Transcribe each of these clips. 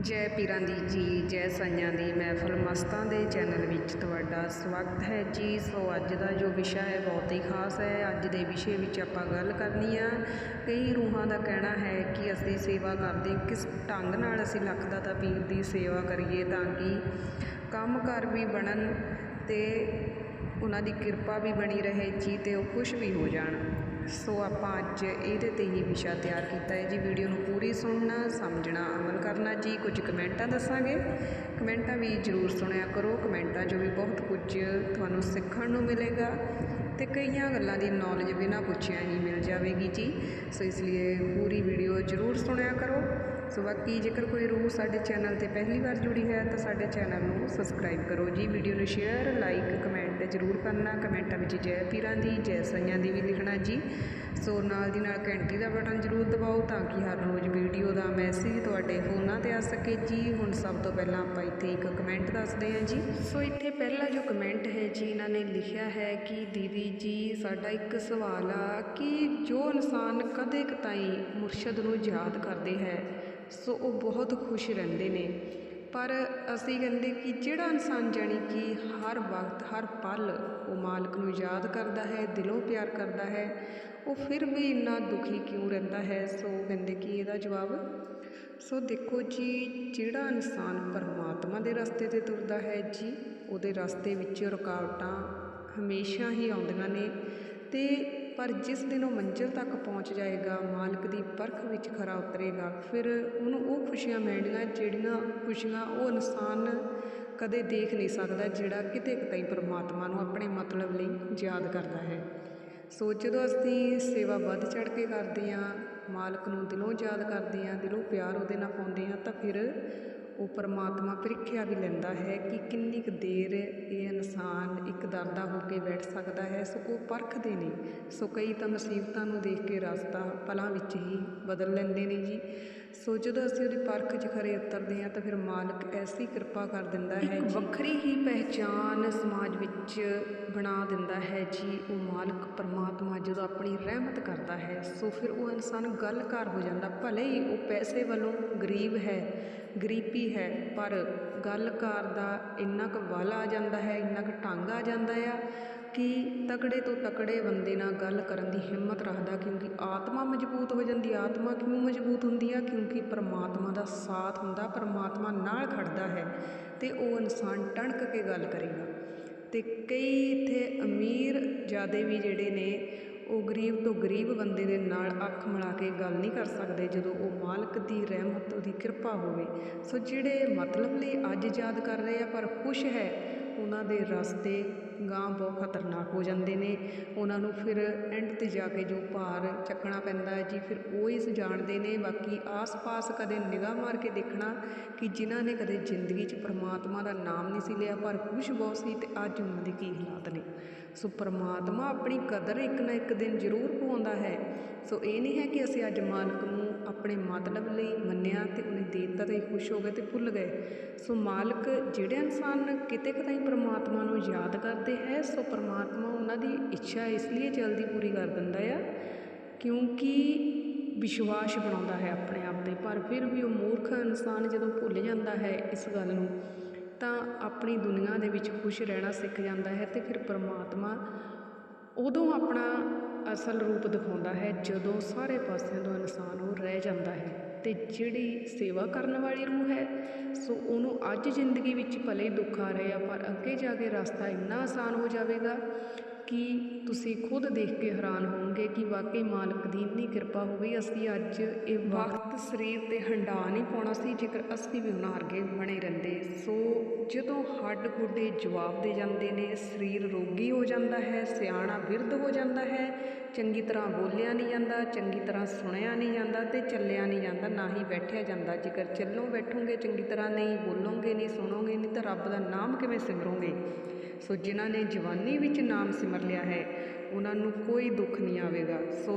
ਜੈ ਪੀਰਾਂ ਦੀ ਜੀ, ਜੈ ਸਾਈਆਂ ਦੀ ਮਹਿਫਲ। ਮਸਤਾਂ ਦੇ ਚੈਨਲ ਵਿੱਚ ਤੁਹਾਡਾ ਸਵਾਗਤ ਹੈ ਜੀ। ਸੋ ਅੱਜ ਦਾ ਜੋ ਵਿਸ਼ਾ ਹੈ, ਬਹੁਤ ਹੀ ਖਾਸ ਹੈ। ਅੱਜ ਦੇ ਵਿਸ਼ੇ ਵਿੱਚ ਆਪਾਂ ਗੱਲ ਕਰਨੀ ਆ। ਕਈ ਰੂਹਾਂ ਦਾ ਕਹਿਣਾ ਹੈ ਕਿ ਅਸੀਂ ਸੇਵਾ ਕਰਦੇ ਕਿਸ ਢੰਗ ਨਾਲ ਅਸੀਂ ਲੱਖ ਦਾਤਾ ਪੀਰ ਦੀ ਸੇਵਾ ਕਰੀਏ ਤਾਂ ਕਿ ਕੰਮ ਕਾਰ ਵੀ ਬਣਨ ਤੇ ਉਹਨਾਂ ਦੀ ਕਿਰਪਾ ਵੀ ਬਣੀ ਰਹੇ ਜੀ ਤੇ ਉਹ ਖੁਸ਼ ਵੀ ਹੋ ਜਾਣ। ਸੋ ਆਪਾਂ ਅੱਜ ਇਹਦੇ ਤੇ ਹੀ ਵਿਸ਼ਾ ਤਿਆਰ ਕੀਤਾ ਹੈ ਜੀ। ਵੀਡੀਓ ਨੂੰ ਪੂਰੀ ਸੁਣਨਾ, ਸਮਝਣਾ, ਅਮਲ ਕਰਨਾ ਜੀ। ਕੁਝ ਕਮੈਂਟਾਂ ਦੱਸਾਂਗੇ। ਕਮੈਂਟਾਂ ਵੀ ਜ਼ਰੂਰ ਸੁਣਿਆ ਕਰੋ। ਕਮੈਂਟਾਂ 'ਚੋਂ ਵੀ ਬਹੁਤ ਕੁਝ ਤੁਹਾਨੂੰ ਸਿੱਖਣ ਨੂੰ ਮਿਲੇਗਾ ਤੇ ਕਈਆਂ ਗੱਲਾਂ ਦੀ ਨੌਲੇਜ ਬਿਨਾਂ ਪੁੱਛਿਆ ਹੀ ਮਿਲ ਜਾਵੇਗੀ ਜੀ। ਸੋ ਇਸ ਲਈ ਪੂਰੀ ਵੀਡੀਓ ਜ਼ਰੂਰ ਸੁਣਿਆ ਕਰੋ। ਸੋ ਬਾਕੀ ਜੇਕਰ ਕੋਈ ਰੂਹ ਸਾਡੇ ਚੈਨਲ ਤੇ ਪਹਿਲੀ ਵਾਰ ਜੁੜੀ ਹੈ ਤਾਂ ਸਾਡੇ ਚੈਨਲ ਨੂੰ ਸਬਸਕ੍ਰਾਈਬ ਕਰੋ ਜੀ। ਵੀਡੀਓ ਨੂੰ ਸ਼ੇਅਰ, ਲਾਈਕ, ਕਮੈਂਟ ਜ਼ਰੂਰ ਕਰਨਾ। ਕਮੈਂਟਾਂ ਵਿੱਚ ਜੈ ਪੀਰਾਂ ਦੀ, ਜੈ ਸਈਆਂ ਦੀ ਵੀ ਲਿਖਣਾ ਜੀ। ਸੋ ਨਾਲ ਦੀ ਨਾਲ ਘੰਟੀ ਦਾ ਬਟਨ ਜ਼ਰੂਰ ਦਬਾਓ ਤਾਂ ਕਿ ਹਰ ਰੋਜ਼ ਵੀਡੀਓ ਦਾ ਮੈਸੇਜ ਤੁਹਾਡੇ ਫੋਨਾਂ ਤੇ ਆ ਸਕੇ ਜੀ। ਹੁਣ ਸਭ ਤੋਂ ਪਹਿਲਾਂ ਆਪਾਂ ਇੱਥੇ ਇੱਕ ਕਮੈਂਟ ਦੱਸਦੇ ਹਾਂ ਜੀ। ਸੋ ਇੱਥੇ ਪਹਿਲਾ ਜੋ ਕਮੈਂਟ ਹੈ ਜੀ, ਇਹਨਾਂ ਨੇ ਲਿਖਿਆ ਹੈ ਕਿ ਦੀਦੀ ਜੀ, ਸਾਡਾ ਇੱਕ ਸਵਾਲ ਆ ਕਿ ਜੋ ਇਨਸਾਨ ਕਦੇ ਕਤਾਈ ਮੁਰਸ਼ਦ ਨੂੰ ਯਾਦ ਕਰਦੇ ਹੈ ਸੋ ਉਹ ਬਹੁਤ ਖੁਸ਼ ਰਹਿੰਦੇ ਨੇ। ਪਰ ਅਸੀਂ ਕਹਿੰਦੇ ਕਿ ਜਿਹੜਾ ਇਨਸਾਨ ਜਾਣੀ ਕਿ ਹਰ ਵਕਤ, ਹਰ ਪਲ ਉਹ ਮਾਲਕ ਨੂੰ ਯਾਦ ਕਰਦਾ ਹੈ, ਦਿਲੋਂ ਪਿਆਰ ਕਰਦਾ ਹੈ, ਉਹ ਫਿਰ ਵੀ ਇੰਨਾ ਦੁਖੀ ਕਿਉਂ ਰਹਿੰਦਾ ਹੈ? ਸੋ ਕਹਿੰਦੇ ਕਿ ਇਹਦਾ ਜਵਾਬ, ਸੋ ਦੇਖੋ ਜੀ, ਜਿਹੜਾ ਇਨਸਾਨ ਪਰਮਾਤਮਾ ਦੇ ਰਸਤੇ ਤੇ ਤੁਰਦਾ ਹੈ ਜੀ, ਉਹਦੇ ਰਸਤੇ ਵਿੱਚ ਰੁਕਾਵਟਾਂ ਹਮੇਸ਼ਾ ਹੀ ਆਉਂਦੀਆਂ ਨੇ ਤੇ ਪਰ ਜਿਸ ਦਿਨ ਉਹ ਮੰਜ਼ਿਲ ਤੱਕ ਪਹੁੰਚ ਜਾਏਗਾ, ਮਾਲਕ ਦੀ ਪਰਖ ਵਿੱਚ ਖਰਾ ਉਤਰੇਗਾ। ਫਿਰ ਉਹਨੂੰ ਉਹ ਖੁਸ਼ੀਆਂ ਮਿਲਣਗੀਆਂ ਜਿਹੜੀਆਂ ਖੁਸ਼ੀਆਂ ਉਹ ਇਨਸਾਨ ਕਦੇ ਦੇਖ ਨਹੀਂ ਸਕਦਾ, ਜਿਹੜਾ ਕਿਤੇ ਕਿਤੇ ਪਰਮਾਤਮਾ ਨੂੰ ਆਪਣੇ ਮਤਲਬ ਲਈ ਯਾਦ ਕਰਦਾ ਹੈ। ਸੋ ਜਦੋਂ ਅਸੀਂ ਸੇਵਾ ਵੱਧ ਚੜ ਕੇ ਕਰਦੇ ਹਾਂ ਮਾਲਕ ਨੂੰ ਦਿਲੋਂ ਯਾਦ ਕਰਦੇ ਹਾਂ ਦਿਲੋਂ ਪਿਆਰ ਉਹਦੇ ਨਾਲ ਪਾਉਂਦੇ ਹਾਂ ਤਾਂ ਫਿਰ ਉਹ ਪਰਮਾਤਮਾ ਪ੍ਰੀਖਿਆ ਵੀ ਲੈਂਦਾ ਹੈ ਕਿ ਕਿੰਨੀ ਕੁ ਦੇਰ ਇਹ ਇਨਸਾਨ ਇੱਕ ਦਰਦਾ ਹੋ ਕੇ ਬੈਠ ਸਕਦਾ ਹੈ ਸੋ ਉਹ ਪਰਖਦੇ ਨੇ। ਸੋ ਕਈ ਤਾਂ ਮੁਸੀਬਤਾਂ ਨੂੰ ਦੇਖ ਕੇ ਰਸਤਾ ਪਲਾਂ ਵਿੱਚ ਹੀ ਬਦਲ ਲੈਂਦੇ ਨੇ ਜੀ। ਸੋ ਜਦੋਂ ਅਸੀਂ ਉਹਦੀ ਪਰਖ 'ਚ ਖਰੇ ਉਤਰਦੇ ਹਾਂ ਤਾਂ ਫਿਰ ਮਾਲਕ ਐਸੀ ਕਿਰਪਾ ਕਰ ਦਿੰਦਾ ਹੈ ਜੀ। ਵੱਖਰੀ ਹੀ ਪਹਿਚਾਨ ਸਮਾਜ ਵਿੱਚ ਬਣਾ ਦਿੰਦਾ ਹੈ ਜੀ। ਉਹ ਮਾਲਕ ਪਰਮਾਤਮਾ ਜਦੋਂ ਆਪਣੀ ਰਹਿਮਤ ਕਰਦਾ ਹੈ ਸੋ ਫਿਰ ਉਹ ਇਨਸਾਨ ਗੱਲਕਾਰ ਹੋ ਜਾਂਦਾ। ਭਲੇ ਹੀ ਉਹ ਪੈਸੇ ਵੱਲੋਂ ਗਰੀਬ ਹੈ ਗਰੀਬੀ ਹੈ ਪਰ ਗੱਲਕਾਰ ਦਾ ਇੰਨਾ ਕੁ ਬਲ ਆ ਜਾਂਦਾ ਹੈ ਇੰਨਾ ਕੁ ਢੰਗ ਆ ਜਾਂਦਾ ਆ ਕਿ ਤਕੜੇ ਤੋਂ ਤਕੜੇ ਬੰਦੇ ਨਾਲ ਗੱਲ ਕਰਨ ਦੀ ਹਿੰਮਤ ਰੱਖਦਾ, ਕਿਉਂਕਿ ਆਤਮਾ ਮਜ਼ਬੂਤ ਹੋ ਜਾਂਦੀ ਆਤਮਾ ਕਿਉਂ ਮਜ਼ਬੂਤ ਹੁੰਦੀ ਆ ਕਿਉਂਕਿ ਪਰਮਾਤਮਾ ਦਾ ਸਾਥ ਹੁੰਦਾ, ਪਰਮਾਤਮਾ ਨਾਲ ਖੜਦਾ ਹੈ ਤੇ ਉਹ ਇਨਸਾਨ ਟਣਕ ਕੇ ਗੱਲ ਕਰੇਗਾ। ਤੇ ਕਈ ਇੱਥੇ ਅਮੀਰ ਜਿਆਦੇ ਵੀ ਜਿਹੜੇ ਨੇ, ਉਹ ਗਰੀਬ ਤੋਂ ਗਰੀਬ ਬੰਦੇ ਦੇ ਨਾਲ ਅੱਖ ਮਿਲਾ ਕੇ ਗੱਲ ਨਹੀਂ ਕਰ ਸਕਦੇ, ਜਦੋਂ ਉਹ ਮਾਲਕ ਦੀ ਰਹਿਮਤ, ਉਹਦੀ ਕਿਰਪਾ ਹੋਵੇ। ਸੋ ਜਿਹੜੇ ਮਤਲਬ ਲਈ ਅੱਜ ਯਾਦ ਕਰ ਰਹੇ ਆ, ਪਰ ਖੁਸ਼ ਹੈ, ਉਹਨਾਂ ਦੇ ਰਸਤੇ ਗਾਂ ਬਹੁਤ ਖਤਰਨਾਕ ਹੋ ਜਾਂਦੇ ਨੇ। ਉਹਨਾਂ ਨੂੰ ਫਿਰ ਐਂਡ ਤੇ ਜਾ ਕੇ ਜੋ ਭਾਰ ਚੱਕਣਾ ਪੈਂਦਾ ਹੈ ਜੀ, ਫਿਰ ਉਹ ਹੀ ਜਾਣਦੇ ਨੇ। ਬਾਕੀ ਆਸ-ਪਾਸ ਕਦੇ ਨਿਗਾਹ ਮਾਰ ਕੇ ਦੇਖਣਾ ਕਿ ਜਿਨ੍ਹਾਂ ਨੇ ਕਦੇ ਜ਼ਿੰਦਗੀ 'ਚ ਪਰਮਾਤਮਾ ਦਾ ਨਾਮ ਨਹੀਂ ਸੀ ਲਿਆ, ਪਰ ਖੁਸ਼ ਬਹੁਤ ਸੀ ਤੇ ਅੱਜ ਉਹਨਾਂ ਦੇ ਕੀ ਹਾਲਾਤ ਨੇ। ਸੋ ਪਰਮਾਤਮਾ ਆਪਣੀ ਕਦਰ ਇੱਕ ਨਾ ਇੱਕ ਦਿਨ ਜ਼ਰੂਰ ਪਾਉਂਦਾ ਹੈ। ਸੋ ਇਹ ਨਹੀਂ ਹੈ ਕਿ ਅਸੀਂ ਅੱਜ ਮਾਲਕ ਨੂੰ ਆਪਣੇ ਮਤਲਬ ਲਈ ਮੰਨਿਆ ਤੇ ਉਹਨੇ ਦੇ ਦਿੱਤਾ ਤੇ ਖੁਸ਼ ਹੋ ਗਏ ਤੇ ਭੁੱਲ ਗਏ। ਸੋ ਮਾਲਕ ਜਿਹੜੇ ਇਨਸਾਨ ਕਿਤੇ ਕਿਤੇ ਪਰਮਾਤਮਾ ਨੂੰ ਯਾਦ ਕਰਦੇ ਹੈ, ਸੋ ਪਰਮਾਤਮਾ ਉਹਨਾਂ ਦੀ ਇੱਛਾ ਇਸ ਲਈ ਜਲਦੀ ਪੂਰੀ ਕਰ ਦਿੰਦਾ ਆ, ਕਿਉਂਕਿ ਵਿਸ਼ਵਾਸ ਬਣਾਉਂਦਾ ਹੈ ਆਪਣੇ ਆਪ ਤੇ। ਪਰ ਫਿਰ ਵੀ ਉਹ ਮੂਰਖ ਇਨਸਾਨ ਜਦੋਂ ਭੁੱਲ ਜਾਂਦਾ ਹੈ ਇਸ ਗੱਲ ਨੂੰ, ਤਾਂ ਆਪਣੀ ਦੁਨੀਆ ਦੇ ਵਿੱਚ ਖੁਸ਼ ਰਹਿਣਾ ਸਿੱਖ ਜਾਂਦਾ ਹੈ ਤੇ ਫਿਰ ਪਰਮਾਤਮਾ ਉਦੋਂ ਆਪਣਾ ਅਸਲ ਰੂਪ ਦਿਖਾਉਂਦਾ ਹੈ ਜਦੋਂ ਸਾਰੇ ਪਾਸਿਆਂ ਤੋਂ ਇਨਸਾਨ ਉਹ ਰਹਿ ਜਾਂਦਾ ਹੈ ਤੇ ਜਿਹੜੀ ਸੇਵਾ ਕਰਨ ਵਾਲੀ ਰੂਹ ਹੈ, ਸੋ ਉਹਨੂੰ ਅੱਜ ਜ਼ਿੰਦਗੀ ਵਿੱਚ ਭਲੇ ਦੁੱਖ ਆ ਰਹੇ ਆ, ਪਰ ਅੱਗੇ ਜਾ ਕੇ ਰਸਤਾ ਇੰਨਾ ਆਸਾਨ ਹੋ ਜਾਵੇਗਾ ਕਿ ਤੁਸੀਂ ਖੁਦ ਦੇਖ ਕੇ ਹੈਰਾਨ ਹੋਵੋਗੇ ਕਿ ਵਾਕਈ ਮਾਲਕ ਦੀ ਇੰਨੀ ਕਿਰਪਾ ਹੋ ਗਈ ਅਸੀਂ ਅੱਜ ਇਹ ਵਕਤ ਸਰੀਰ ਤੇ ਹੰਡਾ ਨਹੀਂ ਪਾਉਣਾ ਸੀ, ਜੇਕਰ ਅਸੀਂ ਵੀ ਉਹਨਾਂ ਵਰਗੇ ਬਣੇ ਰਹਿੰਦੇ। ਸੋ ਜਦੋਂ ਹੱਡ ਗੋਡੇ ਜਵਾਬ ਦੇ ਜਾਂਦੇ ਨੇ, ਸਰੀਰ ਰੋਗੀ ਹੋ ਜਾਂਦਾ ਹੈ, ਸਿਆਣਾ ਬਿਰਧ ਹੋ ਜਾਂਦਾ ਹੈ, ਚੰਗੀ ਤਰ੍ਹਾਂ ਬੋਲਿਆ ਨਹੀਂ ਜਾਂਦਾ, ਚੰਗੀ ਤਰ੍ਹਾਂ ਸੁਣਿਆ ਨਹੀਂ ਜਾਂਦਾ ਤੇ ਚੱਲਿਆ ਨਹੀਂ ਜਾਂਦਾ, ਨਾ ਹੀ ਬੈਠਿਆ ਜਾਂਦਾ। ਜੇਕਰ ਚੱਲੋ ਬੈਠੋਗੇ, ਚੰਗੀ ਤਰ੍ਹਾਂ ਨਹੀਂ ਬੋਲੋਗੇ, ਨਹੀਂ ਸੁਣੋਗੇ, ਨਹੀਂ ਤਾਂ ਰੱਬ ਦਾ ਨਾਮ ਕਿਵੇਂ ਸਿਮਰੋਗੇ? ਸੋ ਜਿਨ੍ਹਾਂ ਨੇ ਜਵਾਨੀ ਵਿੱਚ ਨਾਮ ਸਿਮਰ ਲਿਆ ਹੈ ਉਹਨਾਂ ਨੂੰ ਕੋਈ ਦੁੱਖ ਨਹੀਂ ਆਵੇਗਾ। ਸੋ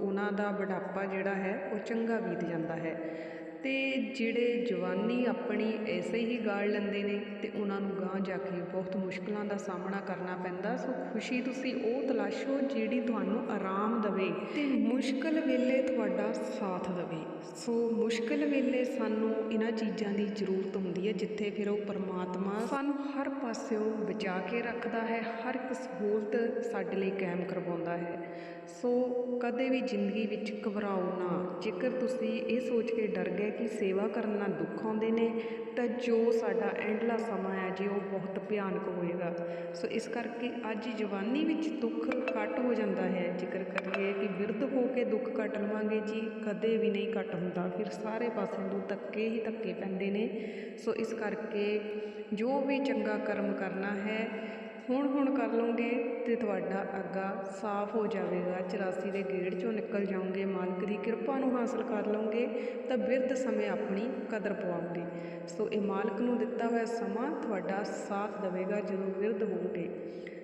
ਉਹਨਾਂ ਦਾ ਬੁਢਾਪਾ ਜਿਹੜਾ ਹੈ, ਉਹ ਚੰਗਾ ਬੀਤ ਜਾਂਦਾ ਹੈ। ਤੇ ਜਿਹੜੇ ਜਵਾਨੀ ਆਪਣੀ ਐਸੇ ਹੀ ਗਾੜ ਲੈਂਦੇ ਨੇ ਤੇ ਉਹਨਾਂ ਨੂੰ ਗਾਂਹ ਜਾ ਕੇ ਬਹੁਤ ਮੁਸ਼ਕਲਾਂ ਦਾ ਸਾਹਮਣਾ ਕਰਨਾ ਪੈਂਦਾ। ਸੋ ਖੁਸ਼ੀ ਤੁਸੀਂ ਉਹ ਤਲਾਸ਼ੋ ਜਿਹੜੀ ਤੁਹਾਨੂੰ ਆਰਾਮ ਦੇਵੇ ਤੇ ਮੁਸ਼ਕਲ ਵੇਲੇ ਤੁਹਾਡਾ ਸਾਥ ਦੇਵੇ। ਸੋ ਮੁਸ਼ਕਲ ਵੇਲੇ ਸਾਨੂੰ ਇਹਨਾਂ ਚੀਜ਼ਾਂ ਦੀ ਜ਼ਰੂਰਤ ਹੁੰਦੀ ਹੈ ਜਿੱਥੇ ਫਿਰ ਉਹ ਪਰਮਾਤਮਾ ਸਾਨੂੰ ਹਰ ਪਾਸਿਓਂ ਬਚਾ ਕੇ ਰੱਖਦਾ ਹੈ, ਹਰ ਇੱਕ ਸਹੂਲਤ ਸਾਡੇ ਲਈ ਕਾਇਮ ਕਰਵਾਉਂਦਾ ਹੈ। ਸੋ ਕਦੇ ਵੀ ਜ਼ਿੰਦਗੀ ਵਿੱਚ ਘਬਰਾਓ ਨਾ। ਜੇਕਰ ਤੁਸੀਂ ਇਹ ਸੋਚ ਕੇ ਡਰ ਗਏ ਕਿ ਸੇਵਾ ਕਰਨ ਨਾਲ ਦੁੱਖ ਆਉਂਦੇ ਨੇ, ਤਾਂ ਜੋ ਸਾਡਾ ਐਂਡਲਾ ਸਮਾਂ ਹੈ, ਜੀ ਉਹ ਬਹੁਤ ਭਿਆਨਕ ਹੋਏਗਾ। ਸੋ ਇਸ ਕਰਕੇ ਅੱਜ ਜਵਾਨੀ ਵਿੱਚ ਦੁੱਖ ਘੱਟ ਹੋ ਜਾਂਦਾ ਹੈ। ਜੇਕਰ ਕਰੀਏ ਕਿ ਬਿਰਧ ਹੋ ਕੇ ਦੁੱਖ ਕੱਟ ਲਵਾਂਗੇ ਜੀ, ਕਦੇ ਵੀ ਨਹੀਂ ਘੱਟ ਹੁੰਦਾ। ਫਿਰ ਸਾਰੇ ਪਾਸੇ ਨੂੰ ਧੱਕੇ ਹੀ ਧੱਕੇ ਪੈਂਦੇ ਨੇ। ਸੋ ਇਸ ਕਰਕੇ ਜੋ ਵੀ ਚੰਗਾ ਕਰਮ ਕਰਨਾ ਹੈ, ਹੁਣ ਹੁਣ ਕਰ ਲਓਗੇ। ਤੇ ਤੁਹਾਡਾ ਅੱਗਾ ਸਾਫ਼ ਹੋ ਜਾਵੇਗਾ। 84 ਦੇ ਗੇੜ ਚੋਂ ਨਿਕਲ ਜਾਓਗੇ। ਮਾਲਕ ਦੀ ਕਿਰਪਾ ਨੂੰ ਹਾਸਲ ਕਰ ਲਓਗੇ ਤਾਂ ਬਿਰਧ ਸਮੇਂ ਆਪਣੀ ਕਦਰ ਪਵਾਓਗੇ। ਸੋ ਇਹ ਮਾਲਕ ਨੂੰ ਦਿੱਤਾ ਹੋਇਆ ਸਮਾਂ ਤੁਹਾਡਾ ਸਾਥ ਦੇਵੇਗਾ ਜਦੋਂ ਬਿਰਧ ਹੋਵੋਗੇ।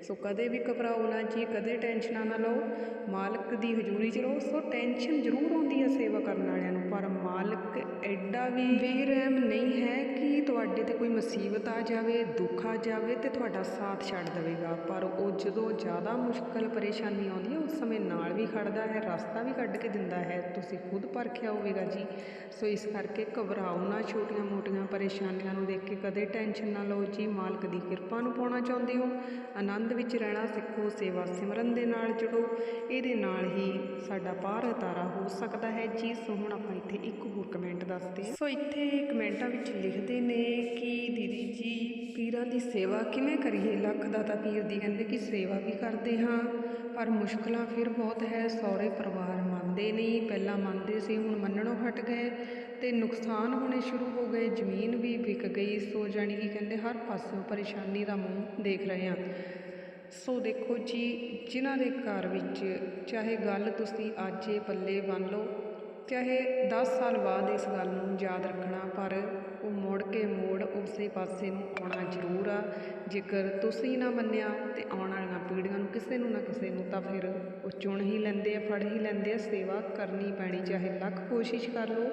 ਸੋ ਕਦੇ ਵੀ ਘਬਰਾਓ ਨਾ ਜੀ, ਕਦੇ ਟੈਨਸ਼ਨਾਂ ਨਾ ਲਓ। ਮਾਲਕ ਦੀ ਹਜ਼ੂਰੀ 'ਚ ਰਹੋ। ਸੋ ਟੈਨਸ਼ਨ ਜ਼ਰੂਰ ਆਉਂਦੀ ਹੈ ਸੇਵਾ ਕਰਨ ਵਾਲਿਆਂ ਨੂੰ। ਪਰ ਮਾਲਕ ਐਡਾ ਵੀ ਬੇਰਹਿਮ ਨਹੀਂ ਹੈ ਕਿ ਤੁਹਾਡੇ ਤੇ ਕੋਈ ਮੁਸੀਬਤ ਆ ਜਾਵੇ, ਦੁੱਖ ਆ ਜਾਵੇ ਤੇ ਤੁਹਾਡਾ ਸਾਥ ਛੱਡ ਦੇਵੇਗਾ। ਪਰ ਉਹ ਜਦੋਂ ਜਦੋਂ ਜ਼ਿਆਦਾ ਮੁਸ਼ਕਲ ਪਰੇਸ਼ਾਨੀ ਆਉਂਦੀ ਹੈ, ਉਸ ਸਮੇਂ ਨਾਲ ਵੀ ਖੜਦਾ ਹੈ, ਰਸਤਾ ਵੀ ਕੱਢ ਕੇ ਦਿੰਦਾ ਹੈ। ਤੁਸੀਂ ਖੁਦ ਪਰਖਿਆ ਹੋਵੇਗਾ ਜੀ। ਸੋ ਇਸ ਕਰਕੇ ਘਬਰਾਓ ਨਾ, ਛੋਟੀਆਂ-ਮੋਟੀਆਂ ਪਰੇਸ਼ਾਨੀਆਂ ਨੂੰ ਦੇਖ ਕੇ ਕਦੇ ਟੈਨਸ਼ਨ ਨਾ ਲਓ ਜੀ। ਮਾਲਕ ਦੀ ਕਿਰਪਾ ਨੂੰ ਪਾਉਣਾ ਚਾਹੁੰਦੇ ਹੋ। ਆਨੰਦ ਵਿੱਚ ਰਹਿਣਾ ਸਿੱਖੋ, ਸੇਵਾ ਸਿਮਰਨ ਦੇ ਨਾਲ ਜੁੜੋ। ਇਹਦੇ ਨਾਲ ਹੀ ਸਾਡਾ ਪਾਰ ਉਤਾਰਾ ਹੋ ਸਕਦਾ ਹੈ ਜੀ। ਸੋ ਹੁਣ ਆਪਾਂ ਇੱਥੇ ਇੱਕ ਹੋਰ ਕਮੈਂਟ ਦੱਸਦੇ ਹਾਂ। ਸੋ ਇੱਥੇ ਕਮੈਂਟਾਂ ਵਿੱਚ ਲਿਖਦੇ ਨੇ ਕਿ ਦੀਦੀ ਜੀ ਪੀਰਾਂ ਦੀ ਸੇਵਾ ਕਿਵੇਂ ਕਰੀਏ? ਲੱਖ ਦਾ ਤਾਂ ਪੀਰ ਦੀ ਕਹਿੰਦੇ ਕਿ ਸੇਵਾ ਵੀ ਕਰਦੇ ਹਾਂ, ਪਰ ਮੁਸ਼ਕਲਾਂ ਫਿਰ ਬਹੁਤ ਹੈ। ਸਹੁਰੇ ਪਰਿਵਾਰ ਮੰਨਦੇ ਨਹੀਂ, ਪਹਿਲਾਂ ਮੰਨਦੇ ਸੀ, ਹੁਣ ਮੰਨਣੋਂ ਹਟ ਗਏ ਤੇ ਨੁਕਸਾਨ ਹੋਣੇ ਸ਼ੁਰੂ ਹੋ ਗਏ। ਜ਼ਮੀਨ ਵੀ ਵਿਕ ਗਈ, ਸੋ ਜਾਣੀ ਕਿ ਕਹਿੰਦੇ ਹਰ ਪਾਸਿਓਂ ਪਰੇਸ਼ਾਨੀ ਦਾ ਮੂੰਹ ਦੇਖ ਰਹੇ ਹਾਂ। ਸੋ ਦੇਖੋ ਜੀ, ਜਿਨ੍ਹਾਂ ਦੇ ਘਰ ਵਿੱਚ ਚਾਹੇ ਗੱਲ ਤੁਸੀਂ ਅੱਜ ਇਹ ਪੱਲੇ ਬੰਨ ਲਓ ਚਾਹੇ 10 ਸਾਲ ਬਾਅਦ ਇਸ ਗੱਲ ਨੂੰ ਯਾਦ ਰੱਖਣਾ, ਪਰ ਉਹ ਮੁੜ ਕੇ ਮੋੜ ਉਸੇ ਪਾਸੇ ਨੂੰ ਆਉਣਾ ਜ਼ਰੂਰ ਆ। ਜੇਕਰ ਤੁਸੀਂ ਨਾ ਮੰਨਿਆ ਤੇ ਆਉਣ ਵਾਲੀਆਂ ਪੀੜ੍ਹੀਆਂ ਨੂੰ ਕਿਸੇ ਨੂੰ ਨਾ ਕਿਸੇ ਨੂੰ ਤਾਂ ਫਿਰ ਉਹ ਚੁਣ ਹੀ ਲੈਂਦੇ ਆ, ਫੜ ਹੀ ਲੈਂਦੇ ਆ। ਸੇਵਾ ਕਰਨੀ ਪੈਣੀ, ਚਾਹੇ ਲੱਖ ਕੋਸ਼ਿਸ਼ ਕਰ ਲਓ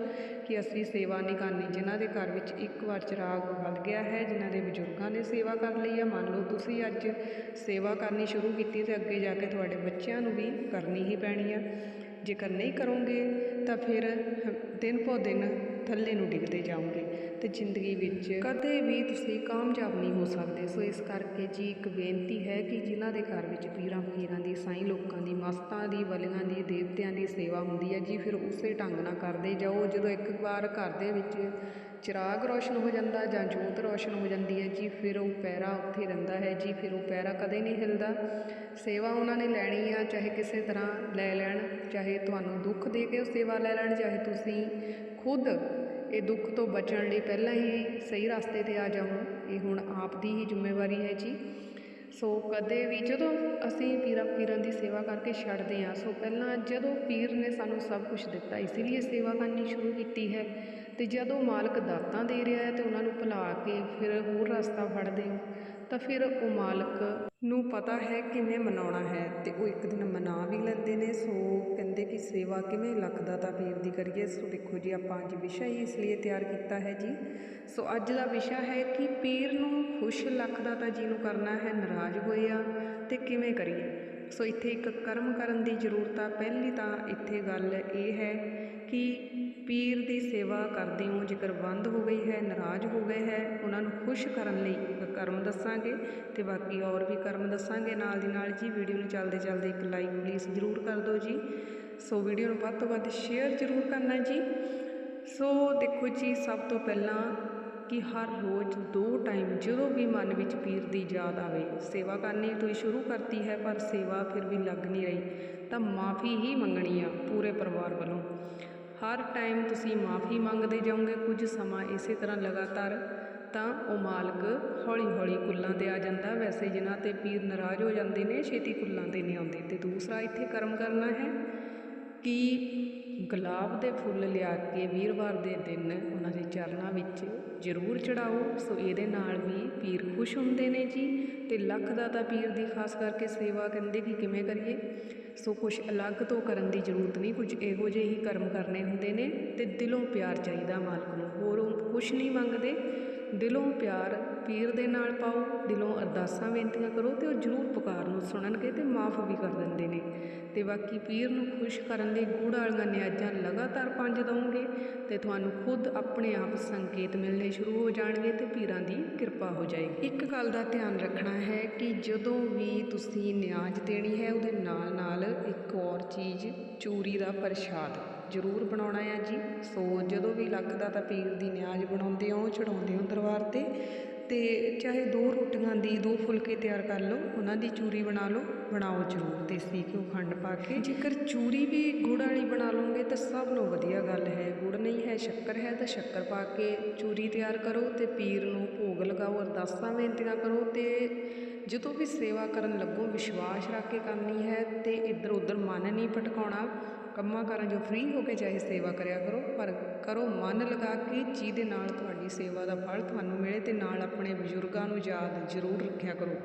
ਕਿ ਅਸੀਂ ਸੇਵਾ ਨਹੀਂ ਕਰਨੀ ਜਿਨ੍ਹਾਂ ਦੇ ਘਰ ਵਿੱਚ ਇੱਕ ਵਾਰ ਚਿਰਾਗ ਬਲ ਗਿਆ ਹੈ, ਜਿਨ੍ਹਾਂ ਦੇ ਬਜ਼ੁਰਗਾਂ ਨੇ ਸੇਵਾ ਕਰ ਲਈ ਆ। ਮੰਨ ਲਓ ਤੁਸੀਂ ਅੱਜ ਸੇਵਾ ਕਰਨੀ ਸ਼ੁਰੂ ਕੀਤੀ ਤੇ ਅੱਗੇ ਜਾ ਕੇ ਤੁਹਾਡੇ ਬੱਚਿਆਂ ਨੂੰ ਵੀ ਕਰਨੀ ਹੀ ਪੈਣੀ ਆ। ਜੇਕਰ ਨਹੀਂ ਕਰੋਗੇ ਤਾਂ ਫਿਰ ਦਿਨ ਪੋ ਦਿਨ ਥੱਲੇ ਨੂੰ ਡਿੱਗਦੇ ਜਾਓਗੇ ਤੇ ਜ਼ਿੰਦਗੀ ਵਿੱਚ ਕਦੇ ਵੀ ਤੁਸੀਂ ਕਾਮਯਾਬ ਨਹੀਂ ਹੋ ਸਕਦੇ। ਸੋ ਇਸ ਕਰਕੇ ਜੀ ਇੱਕ ਬੇਨਤੀ ਹੈ ਕਿ ਜਿਨ੍ਹਾਂ ਦੇ ਘਰ ਵਿੱਚ ਪੀਰਾਂ ਫਕੀਰਾਂ ਦੀ, ਸਾਈਂ ਲੋਕਾਂ ਦੀ, ਮਸਤਾਂ ਦੀ ਬਲੀਆਂ ਦੀ, ਦੇਵਤਿਆਂ ਦੀ ਸੇਵਾ ਹੁੰਦੀ ਹੈ, ਜੀ ਫਿਰ ਉਸੇ ਢੰਗ ਨਾਲ ਕਰਦੇ ਜਾਓ। ਜਦੋਂ ਇੱਕ ਵਾਰ ਘਰ ਦੇ ਵਿੱਚ ਚਿਰਾਗ ਰੋਸ਼ਨ ਹੋ ਜਾਂਦਾ ਜਾਂ ਜੋਤ ਰੋਸ਼ਨ ਹੋ ਜਾਂਦੀ ਹੈ ਜੀ, ਫਿਰ ਉਹ ਪੈਰਾ ਉੱਥੇ ਰਹਿੰਦਾ ਹੈ ਜੀ, ਫਿਰ ਉਹ ਪੈਰਾ ਕਦੇ ਨਹੀਂ ਹਿਲਦਾ। ਸੇਵਾ ਉਹਨਾਂ ਨੇ ਲੈਣੀ ਆ, ਚਾਹੇ ਕਿਸੇ ਤਰ੍ਹਾਂ ਲੈ ਲੈਣ, ਚਾਹੇ ਤੁਹਾਨੂੰ ਦੁੱਖ ਦੇ ਕੇ ਉਹ ਸੇਵਾ ਲੈ ਲੈਣ, ਚਾਹੇ ਤੁਸੀਂ ਖੁਦ ਇਹ ਦੁੱਖ ਤੋਂ ਬਚਣ ਲਈ ਪਹਿਲਾਂ ਹੀ ਸਹੀ ਰਸਤੇ ਤੇ ਆ ਜਾਓ। ਇਹ ਹੁਣ ਆਪ ਦੀ ਹੀ ਜ਼ਿੰਮੇਵਾਰੀ ਹੈ ਜੀ। ਸੋ ਕਦੇ ਵੀ ਜਦੋਂ ਅਸੀਂ ਪੀਰਾਂ ਪੀਰਾਂ ਦੀ ਸੇਵਾ ਕਰਕੇ ਛੱਡਦੇ ਹਾਂ, ਸੋ ਪਹਿਲਾਂ ਜਦੋਂ ਪੀਰ ਨੇ ਸਾਨੂੰ ਸਭ ਕੁਝ ਦਿੱਤਾ ਇਸ ਲਈ ਸੇਵਾ ਕਰਨੀ ਸ਼ੁਰੂ ਕੀਤੀ ਹੈ। ਤੇ ਜਦੋਂ ਮਾਲਕ ਦਾਤਾਂ ਦੇ ਰਿਹਾ ਹੈ ਤੇ ਉਹਨਾਂ ਨੂੰ ਭੁਲਾ ਕੇ ਫਿਰ ਹੋਰ ਰਸਤਾ ਫੜਦੇ ਹੋ ਤਾਂ ਫਿਰ ਉਹ ਮਾਲਕ ਨੂੰ ਪਤਾ ਹੈ ਕਿਵੇਂ ਮਨਾਉਣਾ ਹੈ ਤੇ ਉਹ ਇੱਕ ਦਿਨ ਮਨਾ ਵੀ ਲੈਂਦੇ ਨੇ। ਸੋ ਕਹਿੰਦੇ ਕਿ ਸੇਵਾ ਕਿਵੇਂ ਲੱਖ ਦਾ ਤਾਂ ਪੀਰ ਦੀ ਕਰੀਏ। ਸੋ ਦੇਖੋ ਜੀ, ਆਪਾਂ ਅੱਜ ਵਿਸ਼ਾ ਹੀ ਇਸ ਲਈ ਤਿਆਰ ਕੀਤਾ ਹੈ ਜੀ। ਸੋ ਅੱਜ ਦਾ ਵਿਸ਼ਾ ਹੈ ਕਿ ਪੀਰ ਨੂੰ ਖੁਸ਼ ਲੱਖ ਦਾ ਤਾਂ ਜੀ ਨੂੰ ਕਰਨਾ ਹੈ ਨਾਰਾਜ਼ ਹੋਇਆ ਆ ਤੇ ਕਿਵੇਂ ਕਰੀਏ। ਸੋ ਇੱਥੇ ਇੱਕ ਕਰਮ ਕਰਨ ਦੀ ਜ਼ਰੂਰਤ ਆ। ਪਹਿਲੀ ਤਾਂ ਇੱਥੇ ਗੱਲ ਇਹ ਹੈ ਕਿ ਪੀਰ ਦੀ ਸੇਵਾ ਕਰਦੇ ਹੋ ਜੇਕਰ ਬੰਦ ਹੋ ਗਈ ਹੈ, ਨਾਰਾਜ਼ ਹੋ ਗਏ ਹੈ, ਉਹਨਾਂ ਨੂੰ ਖੁਸ਼ ਕਰਨ ਲਈ ਕਰਮ ਦੱਸਾਂਗੇ ਤੇ ਬਾਕੀ ਹੋਰ ਵੀ ਕਰਮ ਦੱਸਾਂਗੇ ਨਾਲ ਦੀ ਨਾਲ ਜੀ। ਵੀਡੀਓ ਨੂੰ ਚੱਲਦੇ ਚੱਲਦੇ ਇੱਕ ਲਾਈਕ ਪਲੀਜ਼ ਜ਼ਰੂਰ ਕਰ ਦਿਓ ਜੀ। ਸੋ ਵੀਡੀਓ ਨੂੰ ਵੱਧ ਤੋਂ ਵੱਧ ਸ਼ੇਅਰ ਜ਼ਰੂਰ ਕਰਨਾ ਜੀ। ਸੋ ਦੇਖੋ ਜੀ, ਸਭ ਤੋਂ ਪਹਿਲਾਂ ਕਿ ਹਰ ਰੋਜ਼ ਦੋ ਟਾਈਮ ਜਦੋਂ ਵੀ ਮਨ ਵਿੱਚ ਪੀਰ ਦੀ ਯਾਦ ਆਵੇ, ਸੇਵਾ ਕਰਨੀ ਤੋਂ ਹੀ ਸ਼ੁਰੂ ਕਰਤੀ ਹੈ, ਪਰ ਸੇਵਾ ਫਿਰ ਵੀ ਲੱਗ ਨਹੀਂ ਰਹੀ, ਤਾਂ ਮਾਫੀ ਹੀ ਮੰਗਣੀ ਆ ਪੂਰੇ ਪਰਿਵਾਰ ਵੱਲੋਂ। ਹਰ ਟਾਈਮ ਤੁਸੀਂ ਮਾਫੀ ਮੰਗਦੇ ਜਾਓਗੇ ਕੁਝ ਸਮਾਂ ਇਸੇ ਤਰ੍ਹਾਂ ਲਗਾਤਾਰ, ਤਾਂ ਉਹ ਮਾਲਕ ਹੌਲੀ ਹੌਲੀ ਕੁੱਲਾਂ ਤੇ ਆ ਜਾਂਦਾ। ਵੈਸੇ ਜਿਨ੍ਹਾਂ ਤੇ ਪੀਰ ਨਾਰਾਜ਼ ਹੋ ਜਾਂਦੇ ਨੇ, ਛੇਤੀ ਕੁੱਲਾਂ ਤੇ ਨਹੀਂ ਆਉਂਦੇ। ਤੇ ਦੂਸਰਾ ਇੱਥੇ ਕਰਮ ਕਰਨਾ ਹੈ ਕਿ ਗੁਲਾਬ ਦੇ ਫੁੱਲ ਲਿਆ ਕੇ ਵੀਰਵਾਰ ਦੇ ਦਿਨ ਉਹਨਾਂ ਦੇ ਚਰਨਾਂ ਵਿੱਚ ਜ਼ਰੂਰ ਚੜਾਓ ਸੋ ਇਹਦੇ ਨਾਲ ਵੀ ਪੀਰ ਖੁਸ਼ ਹੁੰਦੇ ਨੇ ਜੀ ਤੇ ਲੱਖ ਦਾਤਾ ਪੀਰ ਦੀ ਖਾਸ ਕਰਕੇ ਸੇਵਾ ਕਹਿੰਦੇ ਕਿ ਕਿਵੇਂ ਕਰੀਏ। ਸੋ ਕੁਝ ਅਲੱਗ ਤੋਂ ਕਰਨ ਦੀ ਜ਼ਰੂਰਤ ਨਹੀਂ, ਕੁਝ ਇਹੋ ਜਿਹੇ ਹੀ ਕਰਮ ਕਰਨੇ ਹੁੰਦੇ ਨੇ ਤੇ ਦਿਲੋਂ ਪਿਆਰ ਚਾਹੀਦਾ ਮਾਲਕ ਨੂੰ। ਹੋਰ ਕੁਝ ਨਹੀਂ ਮੰਗਦੇ। ਦਿਲੋਂ ਪਿਆਰ ਪੀਰ ਦੇ ਨਾਲ ਪਾਓ, ਦਿਲੋਂ ਅਰਦਾਸਾਂ ਬੇਨਤੀਆਂ ਕਰੋ ਤੇ ਉਹ ਜ਼ਰੂਰ ਪੁਕਾਰ ਨੂੰ ਸੁਣਨਗੇ ਤੇ ਮਾਫ ਵੀ ਕਰ ਦਿੰਦੇ ਨੇ। ਤੇ ਬਾਕੀ ਪੀਰ ਨੂੰ ਖੁਸ਼ ਕਰਨ ਲਈ ਗੂੜ ਵਾਲੀਆਂ ਨਿਆਜ਼ਾਂ ਲਗਾਤਾਰ ਪੰਜ ਦਵੋਗੇ ਤੇ ਤੁਹਾਨੂੰ ਖੁਦ ਆਪਣੇ ਆਪ ਸੰਕੇਤ ਮਿਲਣੇ ਸ਼ੁਰੂ ਹੋ ਜਾਣਗੇ ਤੇ ਪੀਰਾਂ ਦੀ ਕਿਰਪਾ ਹੋ ਜਾਏਗੀ। ਇੱਕ ਗੱਲ ਦਾ ਧਿਆਨ ਰੱਖਣਾ ਹੈ ਕਿ ਜਦੋਂ ਵੀ ਤੁਸੀਂ ਨਿਆਜ਼ ਦੇਣੀ ਹੈ, ਉਹਦੇ ਨਾਲ ਨਾਲ ਇੱਕ ਹੋਰ ਚੀਜ਼, ਚੂਰੀ ਦਾ ਪ੍ਰਸ਼ਾਦ। ਜ਼ਰੂਰ ਬਣਾਉਣਾ ਆ ਜੀ। ਸੋ ਜਦੋਂ ਵੀ ਲੱਗਦਾ ਤਾਂ ਪੀਰ ਦੀ ਨਿਆਜ਼ ਬਣਾਉਂਦੇ ਹੋ ਚੜਾਉਂਦੇ ਹੋ ਦਰਬਾਰ ਤੇ। ਤੇ ਚਾਹੇ ਦੋ ਰੋਟੀਆਂ ਦੀ, ਦੋ ਫੁਲਕੇ ਤਿਆਰ ਕਰ ਲਓ, ਉਹਨਾਂ ਦੀ ਚੂਰੀ ਬਣਾ ਲਓ, ਬਣਾਓ ਜ਼ਰੂਰ ਦੇਸੀ ਘਿਓ ਖੰਡ ਪਾ ਕੇ। ਜੇਕਰ ਚੂਰੀ ਵੀ ਗੁੜ ਵਾਲੀ ਬਣਾ ਲਓਗੇ ਤਾਂ ਸਭ ਨੂੰ ਵਧੀਆ ਗੱਲ ਹੈ, ਗੁੜ ਨਹੀਂ ਹੈ, ਸ਼ੱਕਰ ਹੈ। ਤਾਂ ਸ਼ੱਕਰ ਪਾ ਕੇ ਚੂਰੀ ਤਿਆਰ ਕਰੋ ਤੇ ਪੀਰ ਨੂੰ ਭੋਗ ਲਗਾਓ, ਅਰਦਾਸਾਂ ਬੇਨਤੀਆਂ ਕਰੋ ਤੇ ਜਦੋਂ ਵੀ ਸੇਵਾ ਕਰਨ ਲੱਗੋ, ਵਿਸ਼ਵਾਸ ਰੱਖ ਕੇ ਕਰਨੀ ਹੈ ਤੇ ਇੱਧਰ ਉੱਧਰ ਮਨ ਨਹੀਂ ਭਟਕਾਉਣਾ। ਕੰਮਾਂ ਕਾਰਾਂ ਜੋ ਫ੍ਰੀ ਹੋ ਕੇ ਚਾਹੇ ਸੇਵਾ ਕਰਿਆ ਕਰੋ, ਪਰ ਕਰੋ ਮਨ ਲਗਾ ਕੇ ਜਿਹਦੇ ਨਾਲ ਤੁਹਾਡੀ ਸੇਵਾ ਦਾ ਫਲ ਤੁਹਾਨੂੰ ਮਿਲੇ ਤੇ ਨਾਲ ਆਪਣੇ ਬਜ਼ੁਰਗਾਂ ਨੂੰ ਯਾਦ ਜ਼ਰੂਰ ਰੱਖਿਆ ਕਰੋ।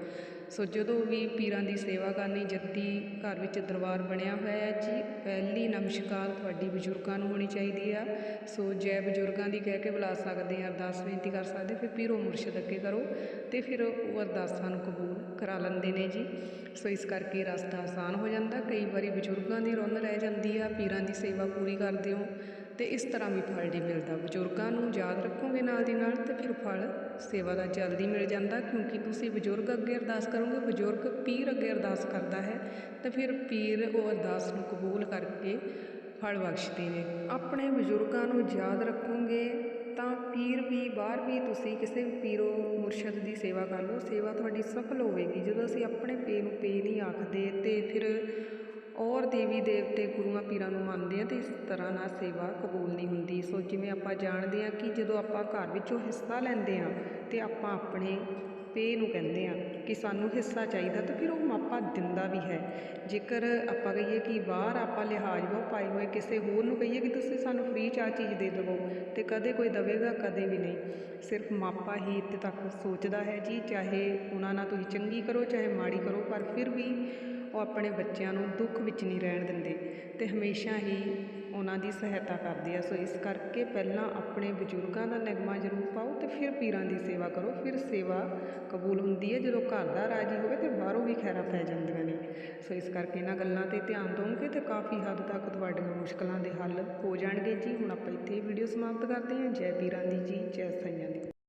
ਸੋ ਜਦੋਂ ਵੀ ਪੀਰਾਂ ਦੀ ਸੇਵਾ ਕਰਨੀ, ਜੱਦੀ ਘਰ ਵਿੱਚ ਦਰਬਾਰ ਬਣਿਆ ਹੋਇਆ ਹੈ ਜੀ, ਪਹਿਲੀ ਨਮਸਕਾਰ ਤੁਹਾਡੀ ਬਜ਼ੁਰਗਾਂ ਨੂੰ ਹੋਣੀ ਚਾਹੀਦੀ ਆ। ਸੋ ਜੈ ਬਜ਼ੁਰਗਾਂ ਦੀ ਕਹਿ ਕੇ ਬੁਲਾ ਸਕਦੇ ਆ, ਅਰਦਾਸ ਬੇਨਤੀ ਕਰ ਸਕਦੇ, ਫਿਰ ਪੀਰੋ ਮੁਰਸ਼ਦ ਅੱਗੇ ਕਰੋ ਤੇ ਫਿਰ ਉਹ ਅਰਦਾਸਾਂ ਨੂੰ ਕਬੂਲ ਕਰਾ ਲੈਂਦੇ ਨੇ ਜੀ। ਸੋ ਇਸ ਕਰਕੇ ਰਸਤਾ ਆਸਾਨ ਹੋ ਜਾਂਦਾ, ਕਈ ਵਾਰੀ ਬਜ਼ੁਰਗਾਂ ਦੀ ਰੁੰਨ ਰਹਿ ਜਾਂਦੀ ਆ, ਪੀਰਾਂ ਦੀ ਸੇਵਾ ਪੂਰੀ ਕਰਦੇ ਹੋ। ਤੇ ਇਸ ਤਰ੍ਹਾਂ ਵੀ ਫਲ ਨਹੀਂ ਮਿਲਦਾ। ਬਜ਼ੁਰਗਾਂ ਨੂੰ ਯਾਦ ਰੱਖੋਗੇ ਨਾਲ ਦੀ ਨਾਲ ਤੇ ਫਿਰ ਫਲ ਸੇਵਾ ਦਾ ਜਲਦੀ ਮਿਲ ਜਾਂਦਾ, ਕਿਉਂਕਿ ਤੁਸੀਂ ਬਜ਼ੁਰਗ ਅੱਗੇ ਅਰਦਾਸ ਕਰੋਗੇ, ਬਜ਼ੁਰਗ ਪੀਰ ਅੱਗੇ ਅਰਦਾਸ ਕਰਦਾ ਹੈ, ਤਾਂ ਫਿਰ ਪੀਰ ਉਹ ਅਰਦਾਸ ਨੂੰ ਕਬੂਲ ਕਰਕੇ ਫਲ ਬਖਸ਼ਦੇ ਨੇ। ਆਪਣੇ ਬਜ਼ੁਰਗਾਂ ਨੂੰ ਯਾਦ ਰੱਖੋਗੇ ਤਾਂ ਪੀਰ ਵੀ, ਬਾਹਰ ਵੀ ਤੁਸੀਂ ਕਿਸੇ ਵੀ ਪੀਰੋ ਮੁਰਸ਼ਦ ਦੀ ਸੇਵਾ ਕਰ ਲਓ। ਸੇਵਾ ਤੁਹਾਡੀ ਸਫਲ ਹੋਵੇਗੀ। ਜਦੋਂ ਅਸੀਂ ਆਪਣੇ ਪੇ ਨੂੰ ਪੇ ਨਹੀਂ ਆਖਦੇ ਤੇ ਫਿਰ ਔਰ ਦੇਵੀ ਦੇਵਤੇ ਗੁਰੂਆਂ ਪੀਰਾਂ ਨੂੰ ਮੰਨਦੇ ਆ ਤੇ ਇਸ ਤਰ੍ਹਾਂ ਨਾਲ ਸੇਵਾ ਕਬੂਲ ਨਹੀਂ ਹੁੰਦੀ। ਸੋ ਜਿਵੇਂ ਆਪਾਂ ਜਾਣਦੇ ਆ ਕਿ ਜਦੋਂ ਆਪਾਂ ਘਰ ਵਿੱਚੋਂ ਹਿੱਸਾ ਲੈਂਦੇ ਆ ਤੇ ਆਪਾਂ ਆਪਣੇ ਪੇ ਨੂੰ ਕਹਿੰਦੇ ਆ ਕਿ ਸਾਨੂੰ ਹਿੱਸਾ ਚਾਹੀਦਾ ਤਾਂ ਫਿਰ ਉਹ ਮਾਪਾ ਦਿੰਦਾ ਵੀ ਹੈ। ਜੇਕਰ ਆਪਾਂ ਕਹੀਏ ਕਿ ਬਾਹਰ ਆਪਾਂ ਲਿਹਾਜ਼ ਬਹੁਤ ਪਾਏ ਹੋਏ, ਕਿਸੇ ਹੋਰ ਨੂੰ ਕਹੀਏ ਕਿ ਤੁਸੀਂ ਸਾਨੂੰ ਫ੍ਰੀ ਚ ਆਹ ਚੀਜ਼ ਦੇ ਦੇਵੋ ਤੇ ਕਦੇ ਕੋਈ ਦਵੇਗਾ, ਕਦੇ ਵੀ ਨਹੀਂ। ਸਿਰਫ ਮਾਪਾ ਹੀ ਇੱਥੇ ਤੱਕ ਸੋਚਦਾ ਹੈ ਜੀ, ਚਾਹੇ ਉਹਨਾਂ ਨਾਲ ਤੁਸੀਂ ਚੰਗੀ ਕਰੋ, ਚਾਹੇ ਮਾੜੀ ਕਰੋ, ਪਰ ਫਿਰ ਵੀ ਉਹ ਆਪਣੇ ਬੱਚਿਆਂ ਨੂੰ ਦੁੱਖ ਵਿੱਚ ਨਹੀਂ ਰਹਿਣ ਦਿੰਦੇ ਤੇ ਹਮੇਸ਼ਾ ਹੀ ਉਹਨਾਂ ਦੀ ਸਹਾਇਤਾ ਕਰਦੇ ਆ। ਸੋ ਇਸ ਕਰਕੇ ਪਹਿਲਾਂ ਆਪਣੇ ਬਜ਼ੁਰਗਾਂ ਦਾ ਨਿਗਮਾ ਜ਼ਰੂਰ ਪਾਓ ਤੇ ਫਿਰ ਪੀਰਾਂ ਦੀ ਸੇਵਾ ਕਰੋ। ਫਿਰ ਸੇਵਾ ਕਬੂਲ ਹੁੰਦੀ ਹੈ। ਜਦੋਂ ਘਰ ਦਾ ਰਾਜੀ ਹੋਵੇ ਤੇ ਬਾਹਰੋਂ ਵੀ ਖੈਰਾਂ ਪੈ ਜਾਂਦੀਆਂ ਨੇ। ਸੋ ਇਸ ਕਰਕੇ ਇਹਨਾਂ ਗੱਲਾਂ ਤੇ ਧਿਆਨ ਦਿਓਗੇ ਤੇ ਕਾਫੀ ਹੱਦ ਤੱਕ ਤੁਹਾਡੀਆਂ ਮੁਸ਼ਕਲਾਂ ਦੇ ਹੱਲ ਹੋ ਜਾਣਗੇ ਜੀ। ਹੁਣ ਆਪਾਂ ਇੱਥੇ ਵੀਡੀਓ ਸਮਾਪਤ ਕਰਦੇ ਹਾਂ। ਜੈ ਪੀਰਾਂ ਦੀ ਜੀ, ਜੈ ਸਾਈਆਂ ਦੀ।